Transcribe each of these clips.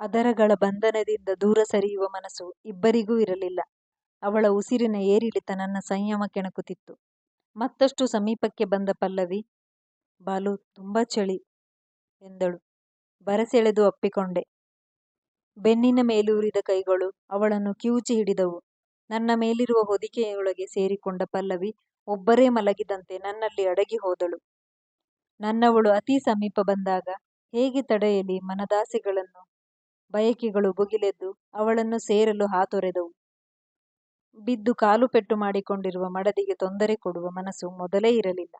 ಅದರಗಳ ಬಂಧನದಿಂದ ದೂರ ಸರಿಯುವ ಮನಸ್ಸು ಇಬ್ಬರಿಗೂ ಇರಲಿಲ್ಲ. ಅವಳ ಉಸಿರಿನ ಏರಿಳಿತ ನನ್ನ ಸಂಯಮ ಕೆಣಕುತ್ತಿತ್ತು. ಮತ್ತಷ್ಟು ಸಮೀಪಕ್ಕೆ ಬಂದ ಪಲ್ಲವಿ, ಬಾಲು, ತುಂಬಾ ಚಳಿ, ಎಂದಳು. ಬರಸೆಳೆದು ಅಪ್ಪಿಕೊಂಡೆ. ಬೆನ್ನಿನ ಮೇಲೂರಿದ ಕೈಗಳು ಅವಳನ್ನು ಕಿವುಚಿ ಹಿಡಿದವು. ನನ್ನ ಮೇಲಿರುವ ಹೊದಿಕೆಯೊಳಗೆ ಸೇರಿಕೊಂಡ ಪಲ್ಲವಿ ಒಬ್ಬರೇ ಮಲಗಿದಂತೆ ನನ್ನಲ್ಲಿ ಅಡಗಿ ಹೋದಳು. ನನ್ನವಳು ಅತಿ ಸಮೀಪ ಬಂದಾಗ ಹೇಗೆ ತಡೆಯಲಿ ಮನದಾಸೆಗಳನ್ನು ಬಯಕೆಗಳು ಭುಗಿಲೆದ್ದು ಅವಳನ್ನು ಸೇರಲು ಹಾತೊರೆದವು. ಬಿದ್ದು ಕಾಲು ಪೆಟ್ಟು ಮಾಡಿಕೊಂಡಿರುವ ಮಡದಿಗೆ ತೊಂದರೆ ಕೊಡುವ ಮನಸ್ಸು ಮೊದಲೇ ಇರಲಿಲ್ಲ.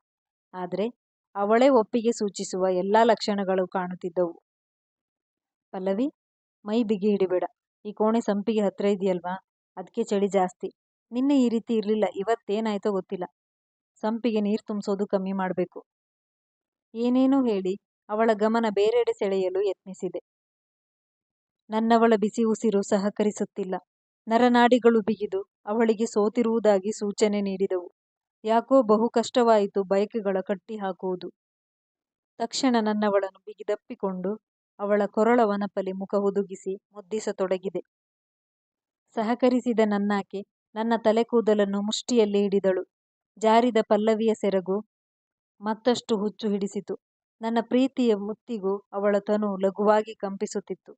ಆದರೆ ಅವಳೇ ಒಪ್ಪಿಗೆ ಸೂಚಿಸುವ ಎಲ್ಲಾ ಲಕ್ಷಣಗಳು ಕಾಣುತ್ತಿದ್ದವು. ಪಲ್ಲವಿ, ಮೈ ಬಿಗಿ ಹಿಡಿಬೇಡ. ಈ ಕೋಣೆ ಸಂಪಿಗೆ ಹತ್ರ ಇದೆಯಲ್ವಾ ಅದಕ್ಕೆ ಚಳಿ ಜಾಸ್ತಿ. ನಿನ್ನೆ ಈ ರೀತಿ ಇರಲಿಲ್ಲ ಇವತ್ತೇನಾಯ್ತೋ ಗೊತ್ತಿಲ್ಲ. ಸಂಪಿಗೆ ನೀರು ತುಂಬಿಸೋದು ಕಮ್ಮಿ ಮಾಡಬೇಕು ಏನೇನೋ ಹೇಳಿ ಅವಳ ಗಮನ ಬೇರೆಡೆ ಸೆಳೆಯಲು ಯತ್ನಿಸಿದೆ. ನನ್ನವಳ ಬಿಸಿ ಉಸಿರು ಸಹಕರಿಸುತ್ತಿಲ್ಲ. ನರನಾಡಿಗಳು ಬಿಗಿದು ಅವಳಿಗೆ ಸೋತಿರುವುದಾಗಿ ಸೂಚನೆ ನೀಡಿದವು. ಯಾಕೋ ಬಹು ಕಷ್ಟವಾಯಿತು ಬಯಕೆಗಳ ಕಟ್ಟಿ ಹಾಕುವುದು. ತಕ್ಷಣ ನನ್ನವಳನ್ನು ಬಿಗಿದಪ್ಪಿಕೊಂಡು ಅವಳ ಕೊರಳ ವನಪಲಿ ಮುಖ ಹುದುಗಿಸಿ ಮುದ್ದಿಸತೊಡಗಿದೆ. ಸಹಕರಿಸಿದ ನನ್ನಾಕೆ ನನ್ನ ತಲೆಕೂದಲನ್ನು ಮುಷ್ಟಿಯಲ್ಲಿ ಹಿಡಿದಳು. ಜಾರಿದ ಪಲ್ಲವಿಯ ಸೆರಗು ಮತ್ತಷ್ಟು ಹುಚ್ಚು ಹಿಡಿಸಿತು. ನನ್ನ ಪ್ರೀತಿಯ ಮುತ್ತಿಗೂ ಅವಳ ತನು ಲಘುವಾಗಿ ಕಂಪಿಸುತ್ತಿತ್ತು.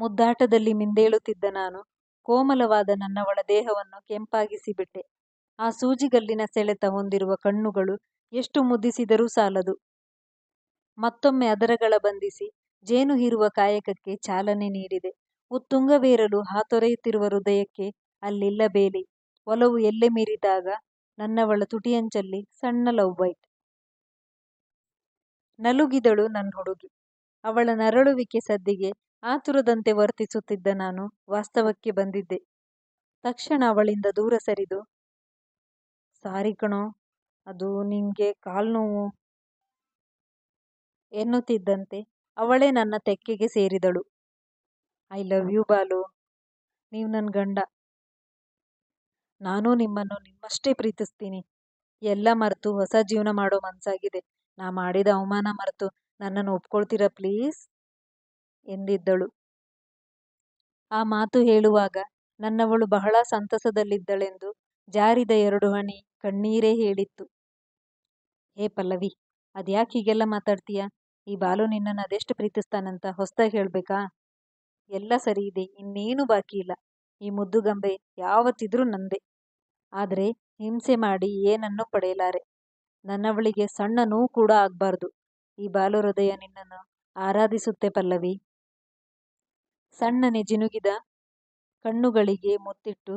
ಮುದ್ದಾಟದಲ್ಲಿ ಮಿಂದೇಳುತ್ತಿದ್ದ ನಾನು, ಕೋಮಲವಾದ ನನ್ನವಳ ದೇಹವನ್ನು ಕೆಂಪಾಗಿಸಿಬಿಟ್ಟೆ. ಆ ಸೂಜಿಗಲ್ಲಿನ ಸೆಳೆತ ಹೊಂದಿರುವ ಕಣ್ಣುಗಳು ಎಷ್ಟು ಮುದ್ದಿಸಿದರೂ ಸಾಲದು. ಮತ್ತೊಮ್ಮೆ ಅದರಗಳ ಬಂಧಿಸಿ ಜೇನು ಹೀರುವ ಕಾಯಕಕ್ಕೆ ಚಾಲನೆ ನೀಡಿದೆ. ಉತ್ತುಂಗವೇರಲು ಹಾತೊರೆಯುತ್ತಿರುವ ಹೃದಯಕ್ಕೆ ಅಲ್ಲಿಲ್ಲ ಬೇಲಿ. ಒಲವು ಎಲ್ಲೆ ಮೀರಿದಾಗ ನನ್ನವಳ ತುಟಿಯಂಚಲ್ಲಿ ಸಣ್ಣ ಲವ್ ಬೈಟ್. ನಲುಗಿದಳು ನನ್ನ ಹುಡುಗಿ ಅವಳ ನರಳುವಿಕೆ ಸದ್ದಿಗೆ ಆತುರದಂತೆ ವರ್ತಿಸುತ್ತಿದ್ದ ನಾನು ವಾಸ್ತವಕ್ಕೆ ಬಂದಿದ್ದೆ. ತಕ್ಷಣ ಅವಳಿಂದ ದೂರ ಸರಿದು, ಸಾರಿ ಕಣೋ, ಅದು ನಿಂಗೆ ಕಾಲ್ನೋವು ಎನ್ನುತ್ತಿದ್ದಂತೆ ಅವಳೇ ನನ್ನ ತೆಕ್ಕೆಗೆ ಸೇರಿದಳು. I love you Balu. ನೀವು ನನ್ನ ಗಂಡ. ನಾನು ನಿಮ್ಮನ್ನು ನಿಮ್ಮಷ್ಟೇ ಪ್ರೀತಿಸ್ತೀನಿ. ಎಲ್ಲ ಮರೆತು ಹೊಸ ಜೀವನ ಮಾಡೋ ಮನಸ್ಸಾಗಿದೆ ನಾ ಮಾಡಿದ ಅವಮಾನ ಮರೆತು ನನ್ನನ್ನು ಒಪ್ಕೊಳ್ತೀರಾ ಪ್ಲೀಸ್ ಎಂದಿದ್ದಳು. ಆ ಮಾತು ಹೇಳುವಾಗ ನನ್ನವಳು ಬಹಳ ಸಂತಸದಲ್ಲಿದ್ದಳೆಂದು ಜಾರಿದ ಎರಡು ಹಣಿ ಕಣ್ಣೀರೇ ಹೇಳಿತ್ತು. ಹೇ ಪಲ್ಲವಿ, ಅದ್ಯಾಕೆ ಹೀಗೆಲ್ಲ ಮಾತಾಡ್ತೀಯ. ಈ ಬಾಲು ನಿನ್ನನ್ನು ಅದೆಷ್ಟು ಪ್ರೀತಿಸ್ತಾನಂತ ಹೊಸ್ದಾಗ್ ಹೇಳಬೇಕಾ ಎಲ್ಲ ಸರಿ ಇದೆ, ಇನ್ನೇನು ಬಾಕಿ ಇಲ್ಲ ಈ ಮುದ್ದುಗಂಬೆ ಯಾವತ್ತಿದ್ರೂ ನಂದೆ ಆದರೆ ಹಿಂಸೆ ಮಾಡಿ ಏನನ್ನೂ ಪಡೆಯಲಾರೆ. ನನ್ನವಳಿಗೆ ಸಣ್ಣ ನೋವು ಕೂಡ ಆಗಬಾರ್ದು ಈ ಬಾಲು ಹೃದಯ ನಿನ್ನನ್ನು ಆರಾಧಿಸುತ್ತೆ ಪಲ್ಲವಿ. ಸಣ್ಣನೆ ಜಿನುಗಿದ ಕಣ್ಣುಗಳಿಗೆ ಮುತ್ತಿಟ್ಟು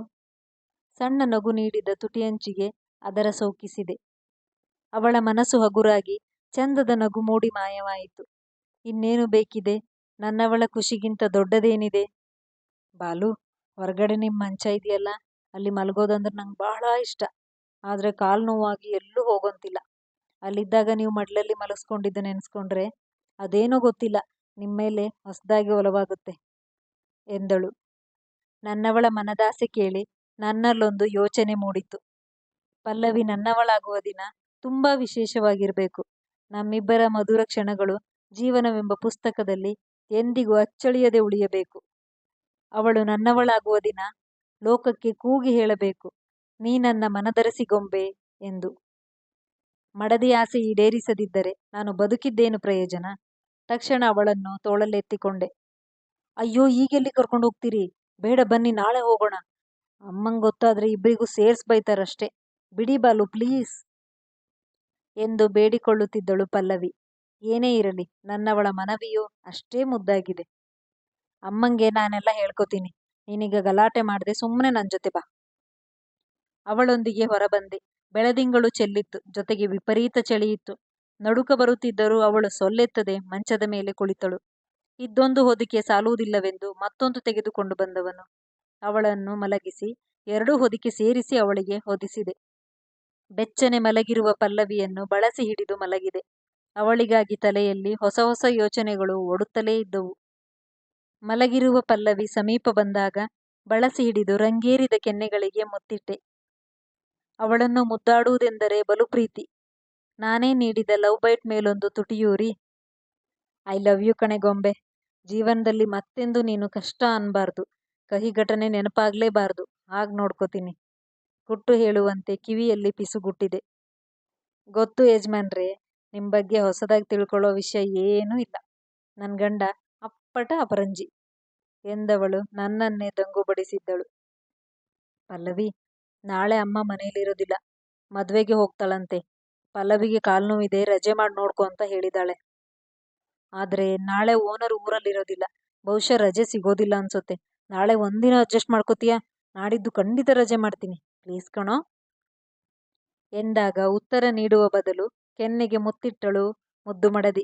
ಸಣ್ಣ ನಗು ನೀಡಿದ ತುಟಿಯಂಚಿಗೆ ಅದರ ಸೋಕಿಸಿದೆ. ಅವಳ ಮನಸ್ಸು ಹಗುರಾಗಿ ಚಂದದ ನಗು ಮೂಡಿ ಮಾಯವಾಯಿತು. ಇನ್ನೇನು ಬೇಕಿದೆ ನನ್ನವಳ ಖುಷಿಗಿಂತ ದೊಡ್ಡದೇನಿದೆ. ಬಾಲು, ಹೊರಗಡೆ ನಿಮ್ಮ ಮಂಚ ಇದೆಯಲ್ಲ ಅಲ್ಲಿ ಮಲಗೋದಂದ್ರೆ ನಂಗೆ ಭಾಳ ಇಷ್ಟ. ಆದ್ರೆ ಕಾಲ್ ನೋವಾಗಿ ಎಲ್ಲೂ ಹೋಗೋಂತಿಲ್ಲ. ಅಲ್ಲಿದ್ದಾಗ ನೀವು ಮಡ್ಲಲ್ಲಿ ಮಲಗ್ಸ್ಕೊಂಡಿದ್ದು ನೆನ್ಸ್ಕೊಂಡ್ರೆ ಅದೇನೋ ಗೊತ್ತಿಲ್ಲ ನಿಮ್ಮೇಲೆ ಹೊಸದಾಗಿ ಒಲವಾಗುತ್ತೆ ಎಂದಳು. ನನ್ನವಳ ಮನದಾಸೆ ಕೇಳಿ ನನ್ನಲ್ಲೊಂದು ಯೋಚನೆ ಮೂಡಿತು. ಪಲ್ಲವಿ ನನ್ನವಳಾಗುವ ದಿನ ತುಂಬಾ ವಿಶೇಷವಾಗಿರಬೇಕು ನಮ್ಮಿಬ್ಬರ ಮಧುರ ಕ್ಷಣಗಳು ಜೀವನವೆಂಬ ಪುಸ್ತಕದಲ್ಲಿ ಎಂದಿಗೂ ಅಚ್ಚಳಿಯದೆ ಉಳಿಯಬೇಕು. ಅವಳು ನನ್ನವಳಾಗುವ ದಿನ ಲೋಕಕ್ಕೆ ಕೂಗಿ ಹೇಳಬೇಕು ನೀ ನನ್ನ ಮನದರಸಿಗೊಂಬೆ ಎಂದು. ಮಡದಿ ಆಸೆ ಈಡೇರಿಸದಿದ್ದರೆ ನಾನು ಬದುಕಿದ್ದೇನು ಪ್ರಯೋಜನ. ತಕ್ಷಣ ಅವಳನ್ನು ತೋಳಲ್ಲೆತ್ತಿಕೊಂಡೆ. ಅಯ್ಯೋ ಈಗೆಲ್ಲಿ ಕರ್ಕೊಂಡು ಹೋಗ್ತೀರಿ. ಬೇಡ ಬನ್ನಿ, ನಾಳೆ ಹೋಗೋಣ. ಅಮ್ಮಂಗೆ ಗೊತ್ತಾದ್ರೆ ಇಬ್ರಿಗೂ ಸೇರ್ಸ್ ಬೈತಾರಷ್ಟೇ. ಬಿಡಿ ಬಾಲು, ಪ್ಲೀಸ್ ಎಂದು ಬೇಡಿಕೊಳ್ಳುತ್ತಿದ್ದಳು ಪಲ್ಲವಿ. ಏನೇ ಇರಲಿ, ನನ್ನವಳ ಮನವಿಯು ಅಷ್ಟೇ ಮುದ್ದಾಗಿದೆ. ಅಮ್ಮಂಗೆ ನಾನೆಲ್ಲ ಹೇಳ್ಕೊತೀನಿ. ನೀನೀಗ ಗಲಾಟೆ ಮಾಡದೆ ಸುಮ್ಮನೆ ನನ್ನ ಜೊತೆ ಬಾ. ಅವಳೊಂದಿಗೆ ಹೊರಬಂದೆ. ಬೆಳದಿಂಗಳು ಚೆಲ್ಲಿತ್ತು. ಜೊತೆಗೆ ವಿಪರೀತ ಚಳಿಯಿತ್ತು. ನಡುಕ ಬರುತ್ತಿದ್ದರೂ ಅವಳು ಸೊಲ್ಲೆತ್ತದೆ, ಮಂಚದ ಮೇಲೆ ಕುಳಿತಳು. ಇದ್ದೊಂದು ಹೊದಿಕೆ ಸಾಲುವುದಿಲ್ಲವೆಂದು ಮತ್ತೊಂದು ತೆಗೆದುಕೊಂಡು ಬಂದವನು ಅವಳನ್ನು ಮಲಗಿಸಿ, ಎರಡೂ ಹೊದಿಕೆ ಸೇರಿಸಿ ಅವಳಿಗೆ ಹೊದಿಸಿದೆ. ಬೆಚ್ಚನೆ ಮಲಗಿರುವ ಪಲ್ಲವಿಯನ್ನು ಬಳಸಿ ಹಿಡಿದು ಮಲಗಿದೆ. ಅವಳಿಗಾಗಿ ತಲೆಯಲ್ಲಿ ಹೊಸ ಹೊಸ ಯೋಚನೆಗಳು ಓಡುತ್ತಲೇ ಇದ್ದವು. ಮಲಗಿರುವ ಪಲ್ಲವಿ ಸಮೀಪ ಬಂದಾಗ ಬಳಸಿ ಹಿಡಿದು ರಂಗೇರಿದ ಕೆನ್ನೆಗಳಿಗೆ ಮುತ್ತಿಟ್ಟೆ. ಅವಳನ್ನು ಮುದ್ದಾಡುವುದೆಂದರೆ ಬಲು ಪ್ರೀತಿ. ನಾನೇ ನೀಡಿದ ಲವ್ ಬೈಟ್ ಮೇಲೊಂದು ತುಟಿಯೂರಿ ಐ ಲವ್ ಯು ಕಣೆ ಗೊಂಬೆ. ಜೀವನದಲ್ಲಿ ಮತ್ತೆಂದು ನೀನು ಕಷ್ಟ ಅನ್ಬಾರ್ದು. ಕಹಿ ಘಟನೆ ನೆನಪಾಗ್ಲೇಬಾರ್ದು. ಹಾಗ್ ನೋಡ್ಕೋತೀನಿ. ಗುಟ್ಟು ಹೇಳುವಂತೆ ಕಿವಿಯಲ್ಲಿ ಪಿಸುಗುಟ್ಟಿದೆ. ಗೊತ್ತು ಯಜಮಾನ್ರೇ ನಿಮ್ಮ ಬಗ್ಗೆ ಹೊಸದಾಗಿ ತಿಳ್ಕೊಳ್ಳೋ ವಿಷಯ ಏನೂ ಇಲ್ಲ. ನನ್ನ ಗಂಡ ಅಪ್ಪಟ ಅಪರಂಜಿ. ಎಂದವಳು ನನ್ನನ್ನೇ ದಂಗುಬಡಿಸಿದ್ದಳು. ಪಲ್ಲವಿ, ನಾಳೆ ಅಮ್ಮ ಮನೆಯಲ್ಲಿರೋದಿಲ್ಲ ಮದುವೆಗೆ ಹೋಗ್ತಾಳಂತೆ. ಪಲ್ಲವಿಗೆ ಕಾಲು ನೋವಿದೆ ರಜೆ ಮಾಡಿ ನೋಡ್ಕೊ ಅಂತ ಹೇಳಿದಾಳೆ. ಆದ್ರೆ ನಾಳೆ ಓನರ್ ಊರಲ್ಲಿರೋದಿಲ್ಲ ಬಹುಶಃ ರಜೆ ಸಿಗೋದಿಲ್ಲ ಅನ್ಸುತ್ತೆ. ನಾಳೆ ಒಂದಿನ ಅಡ್ಜಸ್ಟ್ ಮಾಡ್ಕೋತೀಯಾ? ನಾಡಿದ್ದು ಖಂಡಿತ ರಜೆ ಮಾಡ್ತೀನಿ. ಪ್ಲೀಸ್ ಕಣೋ. ಎಂದಾಗ ಉತ್ತರ ನೀಡುವ ಬದಲು ಕೆನ್ನೆಗೆ ಮುತ್ತಿಟ್ಟಳು ಮುದ್ದು ಮಡದಿ.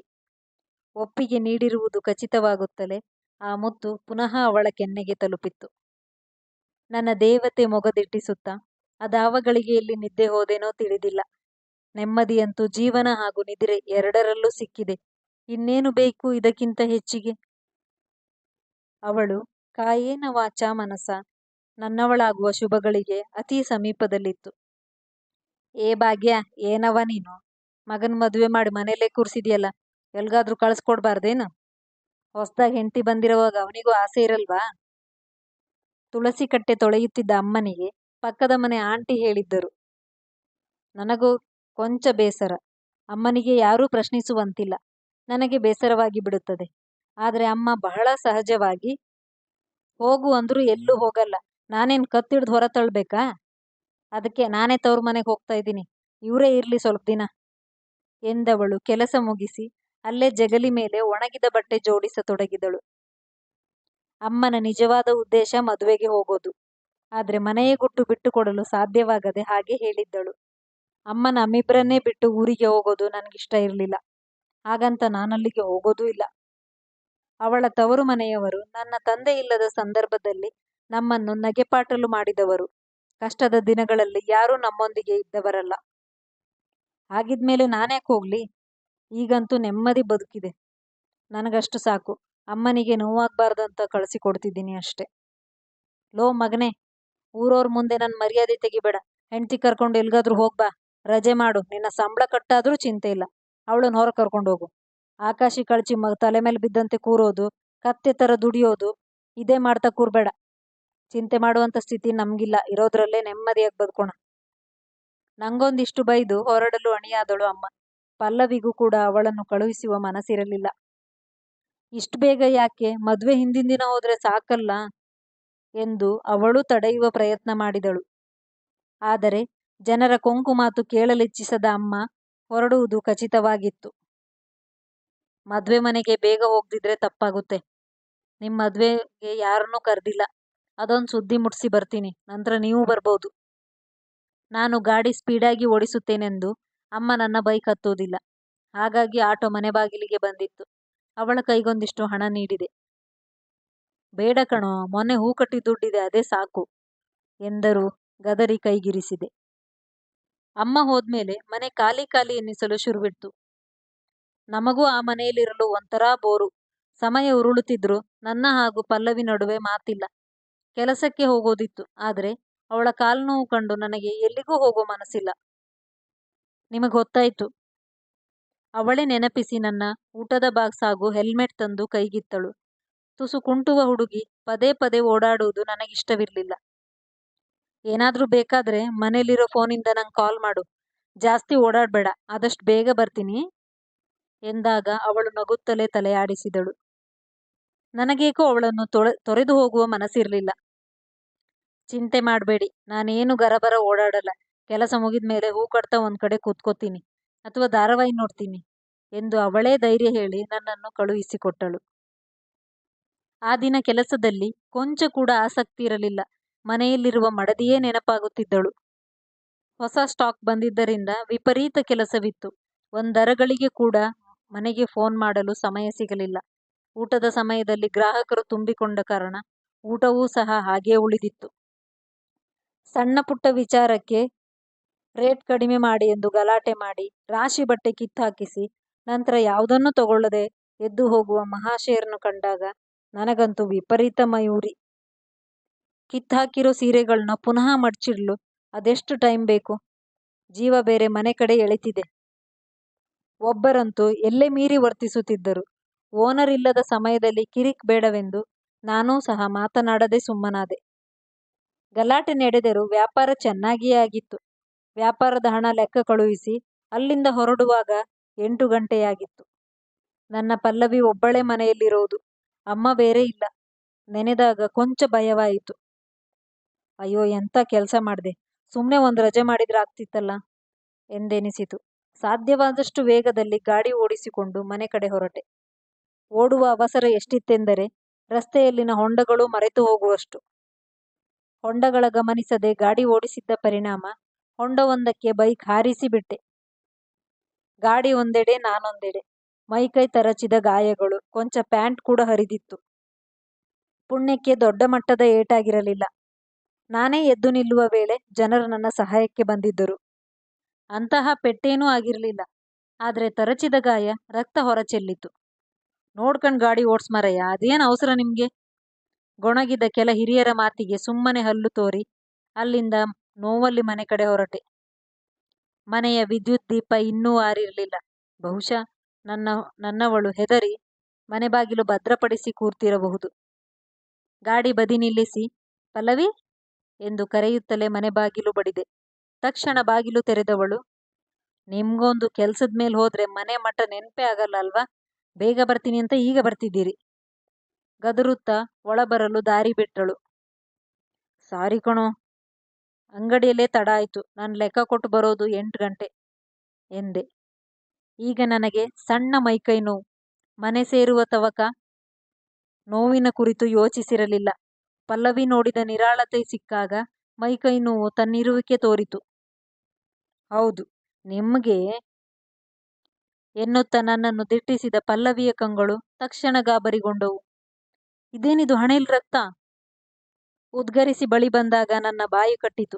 ಒಪ್ಪಿಗೆ ನೀಡಿರುವುದು ಖಚಿತವಾಗುತ್ತಲೇ ಆ ಮುತ್ತು ಪುನಃ ಅವಳ ಕೆನ್ನೆಗೆ ತಲುಪಿತ್ತು. ನನ್ನ ದೇವತೆ ಮೊಗದಿಟ್ಟಿಸುತ್ತಾ ಅದಾವಗಳಿಗೆ ಗಳಿಗೆಯಲ್ಲಿ ನಿದ್ದೆ ಹೋದೇನೋ ತಿಳಿದಿಲ್ಲ. ನೆಮ್ಮದಿಯಂತೂ ಜೀವನ ಹಾಗೂ ನಿದ್ರೆ ಎರಡರಲ್ಲೂ ಸಿಕ್ಕಿದೆ. ಇನ್ನೇನು ಬೇಕು ಇದಕ್ಕಿಂತ ಹೆಚ್ಚಿಗೆ? ಅವಳು, ಕಾಯೇನ ವಾಚ ಮನಸ, ನನ್ನವಳಾಗುವ ಶುಭಗಳಿಗೆ ಅತಿ ಸಮೀಪದಲ್ಲಿತ್ತು. ಏ ಭಾಗ್ಯ, ಏನವ ನೀನು? ಮಗನ್ ಮದುವೆ ಮಾಡಿ ಮನೇಲೇ ಕೂರ್ಸಿದ್ಯಲ್ಲ, ಎಲ್ಗಾದ್ರೂ ಕಳಿಸ್ಕೊಡ್ಬಾರ್ದೇನು? ಹೊಸ್ದಾಗ್ ಹೆಂಡತಿ ಬಂದಿರುವಾಗ ಅವನಿಗೂ ಆಸೆ ಇರಲ್ವಾ? ತುಳಸಿ ಕಟ್ಟೆ ತೊಳೆಯುತ್ತಿದ್ದ ಅಮ್ಮನಿಗೆ ಪಕ್ಕದ ಮನೆ ಆಂಟಿ ಹೇಳಿದ್ದರು. ನನಗೂ ಕೊಂಚ ಬೇಸರ. ಅಮ್ಮನಿಗೆ ಯಾರೂ ಪ್ರಶ್ನಿಸುವಂತಿಲ್ಲ. ನನಗೆ ಬೇಸರವಾಗಿ ಬಿಡುತ್ತದೆ. ಆದರೆ ಅಮ್ಮ ಬಹಳ ಸಹಜವಾಗಿ ಹೋಗು ಅಂದರೂ ಎಲ್ಲೂ ಹೋಗಲ್ಲ. ನಾನೇನ್ ಕತ್ತಿಡ್ದು ಹೊರ ತಳ್ಬೇಕಾ? ಅದಕ್ಕೆ ನಾನೇ ತವ್ರ ಮನೆಗೆ ಹೋಗ್ತಾ ಇದ್ದೀನಿ. ಇವರೇ ಇರಲಿ ಸ್ವಲ್ಪ ದಿನ ಎಂದವಳು. ಕೆಲಸ ಮುಗಿಸಿ ಅಲ್ಲೇ ಜಗಲಿ ಮೇಲೆ ಒಣಗಿದ ಬಟ್ಟೆ ಜೋಡಿಸತೊಡಗಿದಳು. ಅಮ್ಮನ ನಿಜವಾದ ಉದ್ದೇಶ ಮದುವೆಗೆ ಹೋಗೋದು. ಆದರೆ ಮನೆಯೇ ಗುಟ್ಟು ಬಿಟ್ಟು ಕೊಡಲು ಸಾಧ್ಯವಾಗದೆ ಹಾಗೆ ಹೇಳಿದ್ದಳು. ಅಮ್ಮನ ಅಮ್ಮಿಬ್ರನ್ನೇ ಬಿಟ್ಟು ಊರಿಗೆ ಹೋಗೋದು ನನಗಿಷ್ಟ ಇರಲಿಲ್ಲ. ಹಾಗಂತ ನಾನಲ್ಲಿಗೆ ಹೋಗೋದೂ ಇಲ್ಲ. ಅವಳ ತವರು ಮನೆಯವರು, ನನ್ನ ತಂದೆ ಇಲ್ಲದ ಸಂದರ್ಭದಲ್ಲಿ ನಮ್ಮನ್ನು ನಗೆಪಾಟಲು ಮಾಡಿದವರು. ಕಷ್ಟದ ದಿನಗಳಲ್ಲಿ ಯಾರೂ ನಮ್ಮೊಂದಿಗೆ ಇದ್ದವರಲ್ಲ. ಹಾಗಿದ್ಮೇಲೆ ನಾನ್ಯಾಕೆ ಹೋಗ್ಲಿ? ಈಗಂತೂ ನೆಮ್ಮದಿ ಬದುಕಿದೆ. ನನಗಷ್ಟು ಸಾಕು. ಅಮ್ಮನಿಗೆ ನೋವಾಗಬಾರ್ದು ಅಂತ ಕಳಿಸಿಕೊಡ್ತಿದ್ದೀನಿ ಅಷ್ಟೆ. ಲೋ ಮಗನೇ, ಊರವ್ರ ಮುಂದೆ ನನ್ನ ಮರ್ಯಾದೆ ತೆಗಿಬೇಡ. ಹೆಂಡತಿ ಕರ್ಕೊಂಡು ಎಲ್ಗಾದ್ರೂ ಹೋಗ್ಬಾ. ರಜೆ ಮಾಡು. ನಿನ್ನ ಸಂಬಳ ಕಟ್ಟಾದರೂ ಚಿಂತೆ ಇಲ್ಲ. ಅವಳನ್ನ ಹೊರ ಕರ್ಕೊಂಡು ಹೋಗು. ಆಕಾಶಿ ಕಳಚಿ ಮಗ ತಲೆ ಮೇಲೆ ಬಿದ್ದಂತೆ ಕೂರೋದು, ಕತ್ತೆ ತರ ದುಡಿಯೋದು, ಇದೇ ಮಾಡ್ತಾ ಕೂರ್ಬೇಡ. ಚಿಂತೆ ಮಾಡುವಂತ ಸ್ಥಿತಿ ನಮ್ಗಿಲ್ಲ, ಇರೋದ್ರಲ್ಲೇ ನೆಮ್ಮದಿಯಾಗಿ ಬದುಕೋಣ. ನಂಗೊಂದಿಷ್ಟು ಬೈದು ಹೊರಡಲು ಅಣಿಯಾದಳು ಅಮ್ಮ. ಪಲ್ಲವಿಗೂ ಕೂಡ ಅವಳನ್ನು ಕಳುಹಿಸುವ ಮನಸ್ಸಿರಲಿಲ್ಲ. ಇಷ್ಟು ಬೇಗ ಯಾಕೆ? ಮದ್ವೆ ಹಿಂದಿನ ದಿನ ಹೋದ್ರೆ ಸಾಕಲ್ಲ? ಎಂದು ಅವಳು ತಡೆಯುವ ಪ್ರಯತ್ನ ಮಾಡಿದಳು. ಆದರೆ ಜನರ ಕೊಂಕು ಮಾತು ಕೇಳಲಿಚ್ಛಿಸದ ಅಮ್ಮ ಹೊರಡುವುದು ಖಚಿತವಾಗಿತ್ತು. ಮದ್ವೆ ಮನೆಗೆ ಬೇಗ ಹೋಗ್ದಿದ್ರೆ ತಪ್ಪಾಗುತ್ತೆ. ನಿಮ್ ಮದ್ವೆಗೆ ಯಾರನ್ನೂ ಕರೆದಿಲ್ಲ. ಅದೊಂದು ಸುದ್ದಿ ಮುಟ್ಸಿ ಬರ್ತೀನಿ. ನಂತರ ನೀವು ಬರ್ಬೋದು. ನಾನು ಗಾಡಿ ಸ್ಪೀಡಾಗಿ ಓಡಿಸುತ್ತೇನೆಂದು ಅಮ್ಮ ನನ್ನ ಬೈಕ್ ಹತ್ತೋದಿಲ್ಲ. ಹಾಗಾಗಿ ಆಟೋ ಮನೆ ಬಾಗಿಲಿಗೆ ಬಂದಿತ್ತು. ಅವಳ ಕೈಗೊಂದಿಷ್ಟು ಹಣ ನೀಡಿದೆ. ಬೇಡ ಕಣೋ, ಮೊನ್ನೆ ಹೂ ಕಟ್ಟಿ ದುಡ್ಡಿದೆ, ಅದೇ ಸಾಕು ಎಂದರು ಗದರಿ ಕೈಗಿರಿಸಿದೆ. ಅಮ್ಮ ಹೋದ್ಮೇಲೆ ಮನೆ ಖಾಲಿ ಖಾಲಿ ಎನ್ನಿಸಲು ಶುರುವಿಡ್ತು. ನಮಗೂ ಆ ಮನೆಯಲ್ಲಿರಲು ಒಂಥರಾ ಬೋರು. ಸಮಯ ಉರುಳುತ್ತಿದ್ರು ನನ್ನ ಹಾಗೂ ಪಲ್ಲವಿ ನಡುವೆ ಮಾತಿಲ್ಲ. ಕೆಲಸಕ್ಕೆ ಹೋಗೋದಿತ್ತು. ಆದ್ರೆ ಅವಳ ಕಾಲು ನೋವು ಕಂಡು ನನಗೆ ಎಲ್ಲಿಗೂ ಹೋಗೋ ಮನಸ್ಸಿಲ್ಲ. ನಿಮಗ್ ಗೊತ್ತಾಯ್ತು. ಅವಳೇ ನೆನಪಿಸಿ ನನ್ನ ಊಟದ ಬಾಕ್ಸ್ ಹಾಗೂ ಹೆಲ್ಮೆಟ್ ತಂದು ಕೈಗಿತ್ತಳು. ತುಸು ಕುಂಟುವ ಹುಡುಗಿ ಪದೇ ಪದೇ ಓಡಾಡುವುದು ನನಗಿಷ್ಟವಿರ್ಲಿಲ್ಲ. ಏನಾದ್ರೂ ಬೇಕಾದ್ರೆ ಮನೇಲಿರೋ ಫೋನಿಂದ ನಂಗೆ ಕಾಲ್ ಮಾಡು. ಜಾಸ್ತಿ ಓಡಾಡಬೇಡ, ಆದಷ್ಟು ಬೇಗ ಬರ್ತೀನಿ ಎಂದಾಗ ಅವಳು ನಗುತ್ತಲೇ ತಲೆಯಾಡಿಸಿದಳು. ನನಗೇಕೋ ಅವಳನ್ನು ತೊಳೆ, ತೊರೆದು ಹೋಗುವ ಮನಸ್ಸಿರಲಿಲ್ಲ. ಚಿಂತೆ ಮಾಡಬೇಡಿ, ನಾನೇನು ಗರಬರ ಓಡಾಡಲ್ಲ. ಕೆಲಸ ಮುಗಿದ ಮೇಲೆ ಹೂ ಕಟ್ತಾ ಒಂದ್ ಕಡೆ ಕೂತ್ಕೋತೀನಿ, ಅಥವಾ ಧಾರಾವಾಹಿ ನೋಡ್ತೀನಿ ಎಂದು ಅವಳೇ ಧೈರ್ಯ ಹೇಳಿ ನನ್ನನ್ನು ಕಳುಹಿಸಿಕೊಟ್ಟಳು. ಆ ದಿನ ಕೆಲಸದಲ್ಲಿ ಕೊಂಚ ಕೂಡ ಆಸಕ್ತಿ ಇರಲಿಲ್ಲ. ಮನೆಯಲ್ಲಿರುವ ಮಡದಿಯೇ ನೆನಪಾಗುತ್ತಿದ್ದಳು. ಹೊಸ ಸ್ಟಾಕ್ ಬಂದಿದ್ದರಿಂದ ವಿಪರೀತ ಕೆಲಸವಿತ್ತು. ಒಂದರಗಳಿಗೆ ಕೂಡ ಮನೆಗೆ ಫೋನ್ ಮಾಡಲು ಸಮಯ ಸಿಗಲಿಲ್ಲ. ಊಟದ ಸಮಯದಲ್ಲಿ ಗ್ರಾಹಕರು ತುಂಬಿಕೊಂಡ ಕಾರಣ ಊಟವೂ ಸಹ ಹಾಗೇ ಉಳಿದಿತ್ತು. ಸಣ್ಣ ಪುಟ್ಟ ವಿಚಾರಕ್ಕೆ ರೇಟ್ ಕಡಿಮೆ ಮಾಡಿ ಎಂದು ಗಲಾಟೆ ಮಾಡಿ ರಾಶಿ ಬಟ್ಟೆ ಕಿತ್ತಾಕಿಸಿ ನಂತರ ಯಾವುದನ್ನೂ ತಗೊಳ್ಳದೆ ಎದ್ದು ಹೋಗುವ ಮಹಾಶಯರನ್ನು ಕಂಡಾಗ ನನಗಂತೂ ವಿಪರೀತ ಮಯೂರಿ. ಕಿತ್ತಾಕಿರೋ ಸೀರೆಗಳನ್ನ ಪುನಃ ಮಡ್ಚಿಡ್ಲು ಅದೆಷ್ಟು ಟೈಮ್ ಬೇಕು ಜೀವ ಬೇರೆ ಮನೆ ಕಡೆ ಎಳಿತಿದೆ ಒಬ್ಬರಂತೂ ಎಲ್ಲೆ ಮೀರಿ ವರ್ತಿಸುತ್ತಿದ್ದರು ಓನರ್ ಇಲ್ಲದ ಸಮಯದಲ್ಲಿ ಕಿರಿಕ್ ಬೇಡವೆಂದು ನಾನೂ ಸಹ ಮಾತನಾಡದೆ ಸುಮ್ಮನಾದೆ. ಗಲಾಟೆ ನಡೆದರೂ ವ್ಯಾಪಾರ ಚೆನ್ನಾಗಿಯೇ ಆಗಿತ್ತು. ವ್ಯಾಪಾರದ ಹಣ ಲೆಕ್ಕ ಕಳುಹಿಸಿ ಅಲ್ಲಿಂದ ಹೊರಡುವಾಗ ಎಂಟು ಗಂಟೆಯಾಗಿತ್ತು. ನನ್ನ ಪಲ್ಲವಿ ಒಬ್ಬಳೇ ಮನೆಯಲ್ಲಿರೋದು. ಅಮ್ಮ ಬೇರೆ ಇಲ್ಲ. ನೆನೆದಾಗ ಕೊಂಚ ಭಯವಾಯಿತು. ಅಯ್ಯೋ ಎಂಥ ಕೆಲಸ ಮಾಡ್ದೆ. ಸುಮ್ಮನೆ ಒಂದು ರಜೆ ಮಾಡಿದ್ರೆ ಆಗ್ತಿತ್ತಲ್ಲ ಎಂದೆನಿಸಿತು. ಸಾಧ್ಯವಾದಷ್ಟು ವೇಗದಲ್ಲಿ ಗಾಡಿ ಓಡಿಸಿಕೊಂಡು ಮನೆ ಕಡೆ ಹೊರಟೆ. ಓಡುವ ಅವಸರ ಎಷ್ಟಿತ್ತೆಂದರೆ ರಸ್ತೆಯಲ್ಲಿನ ಹೊಂಡಗಳು ಮರೆತು ಹೋಗುವಷ್ಟು. ಹೊಂಡಗಳ ಗಮನಿಸದೆ ಗಾಡಿ ಓಡಿಸಿದ್ದ ಪರಿಣಾಮ ಹೊಂಡವೊಂದಕ್ಕೆ ಬೈಕ್ ಹಾರಿಸಿ ಬಿಟ್ಟೆ. ಗಾಡಿ ಒಂದೆಡೆ ನಾನೊಂದೆಡೆ. ಮೈಕೈ ತರಚಿದ ಗಾಯಗಳು, ಕೊಂಚ ಪ್ಯಾಂಟ್ ಕೂಡ ಹರಿದಿತ್ತು. ಪುಣ್ಯಕ್ಕೆ ದೊಡ್ಡ ಮಟ್ಟದ ಏಟಾಗಿರಲಿಲ್ಲ. ನಾನೇ ಎದ್ದು ನಿಲ್ಲುವ ವೇಳೆ ಜನರು ನನ್ನ ಸಹಾಯಕ್ಕೆ ಬಂದಿದ್ದರು. ಅಂತಹ ಪೆಟ್ಟೇನೂ ಆಗಿರಲಿಲ್ಲ ಆದರೆ ತರಚಿದ ಗಾಯ ರಕ್ತ ಹೊರಚೆಲ್ಲಿತು. ನೋಡ್ಕಂಡು ಗಾಡಿ ಓಡ್ಸ್ ಮರಯ್ಯ ಅದೇನು ಅವಸರ ನಿಮಗೆ ಗೊಣಗಿದ ಕೆಲ ಹಿರಿಯರ ಮಾತಿಗೆ ಸುಮ್ಮನೆ ಹಲ್ಲು ತೋರಿ ಅಲ್ಲಿಂದ ನೋವಲ್ಲಿ ಮನೆ ಕಡೆ ಹೊರಟೆ. ಮನೆಯ ವಿದ್ಯುತ್ ದೀಪ ಇನ್ನೂ ಆರಿರಲಿಲ್ಲ ಬಹುಶಃ ನನ್ನ, ನನ್ನವಳು ಹೆದರಿ ಮನೆ ಬಾಗಿಲು ಭದ್ರಪಡಿಸಿ ಕೂರ್ತಿರಬಹುದು. ಗಾಡಿ ಬದಿ ನಿಲ್ಲಿಸಿ, ಪಲ್ಲವಿ ಎಂದು ಕರೆಯುತ್ತಲೇ ಮನೆ ಬಾಗಿಲು ಬಡಿದೆ. ತಕ್ಷಣ ಬಾಗಿಲು ತೆರೆದವಳು, ನಿಮ್ಗೊಂದು ಕೆಲ್ಸದ್ಮೇಲ್ ಹೋದ್ರೆ ಮನೆ ಮಠ ನೆನ್ಪೇ ಆಗಲ್ಲ ಅಲ್ವಾ ಬೇಗ ಬರ್ತೀನಿ ಅಂತ ಈಗ ಬರ್ತಿದ್ದೀರಿ. ಗದರುತ್ತಾ ಒಳಬರಲು ದಾರಿ ಬಿಟ್ಟಳು. ಸಾರಿ ಕಣೋ. ಅಂಗಡಿಯಲ್ಲೇ ತಡ ಆಯಿತು ನಾನು ಲೆಕ್ಕ ಕೊಟ್ಟು ಬರೋದು ಎಂಟು ಗಂಟೆ, ಎಂದೆ. ಈಗ ನನಗೆ ಸಣ್ಣ ಮೈಕೈ ನೋವು. ಮನೆ ಸೇರುವ ತವಕ ನೋವಿನ ಕುರಿತು ಯೋಚಿಸಿರಲಿಲ್ಲ. ಪಲ್ಲವಿ ನೋಡಿದ ನಿರಾಳತೆ ಸಿಕ್ಕಾಗ ಮೈಕೈ ನೋವು ತನ್ನಿರುವಿಕೆ ತೋರಿತು. ಹೌದು, ನಿಮ್ಗೆ ಎನ್ನುತ್ತ ನನ್ನನ್ನು ದಿಟ್ಟಿಸಿದ ಪಲ್ಲವಿಯ ಕಂಗಳು ತಕ್ಷಣ ಗಾಬರಿಗೊಂಡವು. ಇದೇನಿದು ಹಣೆಲ್ ರಕ್ತ ಉದ್ಗರಿಸಿ ಬಳಿ ಬಂದಾಗ ನನ್ನ ಬಾಯಿ ಕಟ್ಟಿತು.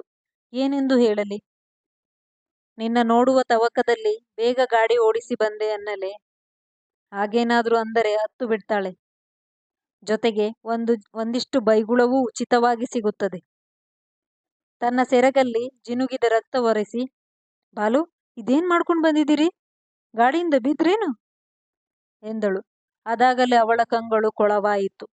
ಏನೆಂದು ಹೇಳಲಿ. ನಿನ್ನ ನೋಡುವ ತವಕದಲ್ಲಿ ಬೇಗ ಗಾಡಿ ಓಡಿಸಿ ಬಂದೆ ಅನ್ನಲೇ ಹಾಗೇನಾದ್ರೂ ಅಂದರೆ ಅತ್ತು ಬಿಡ್ತಾಳೆ. ಜೊತೆಗೆ ಒಂದು, ಒಂದಿಷ್ಟು ಬೈಗುಳವೂ ಉಚಿತವಾಗಿ ಸಿಗುತ್ತದೆ. ತನ್ನ ಸೆರಗಲ್ಲಿ ಜಿನುಗಿದ ರಕ್ತ ಒರೆಸಿ, ಬಾಲು, ಇದೇನ್ ಮಾಡ್ಕೊಂಡು ಬಂದಿದ್ದೀರಿ ಗಾಡಿಯಿಂದ ಬಿದ್ರೇನು ಎಂದಳು. ಅದಾಗಲೇ ಅವಳ ಕಂಗಳು ಕೊಳವಾಯಿತು.